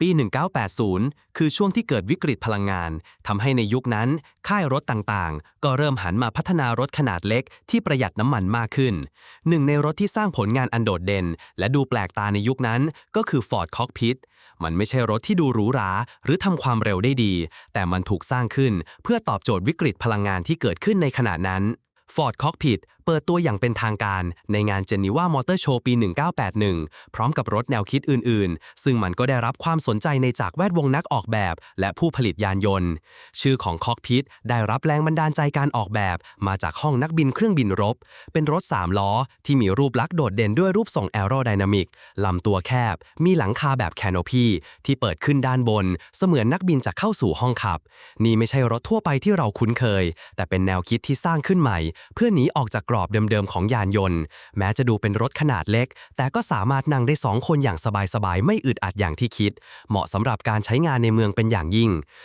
ปี 1980 คือช่วงที่เกิดวิกฤตพลังงาน ทำให้ในยุคนั้น ค่ายรถต่างๆ ก็เริ่มหันมาพัฒนารถขนาดเล็กที่ประหยัดน้ำมันมากขึ้น หนึ่งในรถที่สร้างผลงานอันโดดเด่น และดูแปลกตาในยุคนั้นก็คือ Ford Cockpit มันไม่ใช่รถที่ดูหรูหรา หรือทำความเร็วได้ดี แต่มันถูกสร้างขึ้นเพื่อตอบโจทย์วิกฤตพลังงานที่เกิดขึ้นในขณะนั้น Ford Cockpit ปิดตัวอย่างเป็นทางการในงาน Geneva Motor Show ปี 1981 พร้อมกับรถแนวคิดอื่นๆ ซึ่งมันก็ได้รับความสนใจในจากแวดวงนักออกแบบ และผู้ผลิตยานยนต์ ชื่อของ Cockpit ได้รับแรงบันดาลใจการออกแบบ มาจากห้องนักบินเครื่องบินรบ เป็นรถ 3 ล้อ ที่มีรูปลักษณ์โดดเด่นด้วยรูปทรงแอโรไดนามิกลำตัวแคบ มีหลังคาแบบแคนโนพีที่เปิดขึ้นด้านบน เสมือนนักบินจะเข้าสู่ห้องขับ นี่ไม่ใช่รถทั่วไปที่เราคุ้นเคย แต่เป็นแนวคิดที่สร้างขึ้นใหม่ เพื่อหนีออกจากกรออบเดิมๆของยานยนต์ แม้จะดูเป็นรถขนาดเล็ก แต่ก็สามารถนั่งได้ 2 คนอย่างสบายๆ ไม่อึดอัดอย่างที่คิด เหมาะสำหรับการใช้งานในเมืองเป็นอย่างยิ่ง